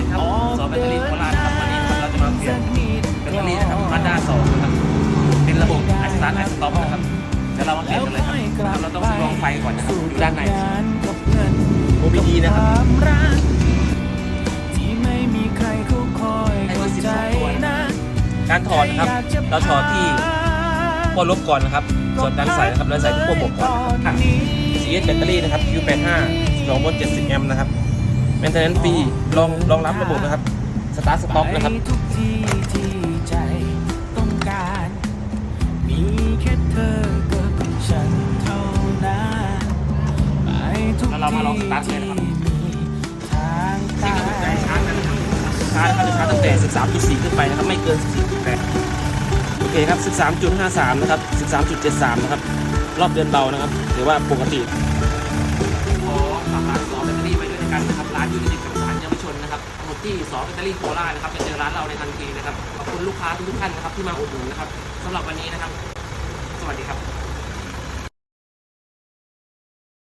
ดีครับสอแบตเตอรี่โคราชนะครับวันนี้เราจะมาเปลี่ยนแบตเตอรี่นะครับมาด้าสองนะครับเป็นระบบไอสตาร์ทไอสต็อปนะครับเดี๋ยวเรามาเปลี่ยนกันเลยครับเราต้องลองไฟก่อนนะครับอยู่ด้านใน OBD นะครับที่ไม่มีใครเขาคอยให้เข้าเบอร์ใจ12ตัวนะนะการถอดนะครับ เราถอดที่ขั้วลบก่อนนะครับ ส่วนด้านใส่นะครับเราใส่ที่ขั้วบวกก่อนนะครับ CS แบตเตอรี่นะครับ Q85 2โวลต์70แอมป์นะครับ maintenance ฟรีรองรองรับระบบนะครับสตาร์ทสต็อปนะครับไปทุกที่ที่ใจต้องการ มีแค่เธอกับฉันเท่านั้นไปทุกแล้วเรามาลองสตาร์ทเลยที่นะครับมีทางตาสิ่งที่ผมจะให้ชาร์จกันนะครับชาร์จนะครับจะชาร์จตั้งแต่ 13.4 ขึ้นไปนะครับ ไม่เกิน 14.8 โอเคครับ 13.53 นะครับ 13.73 นะครับ รอบเดือนเบานะครับ ถือว่าปกติ กันนะครับร้านอยู่ในติดกับสารเยาวชนนะครับหมดที่สอแบตเตอรี่โคราชนะครับไปเจอร้านเราในทันทีนะครับขอบคุณลูกค้าทุกท่านนะครับที่มาอุดหนุนนะครับสำหรับวันนี้นะครับ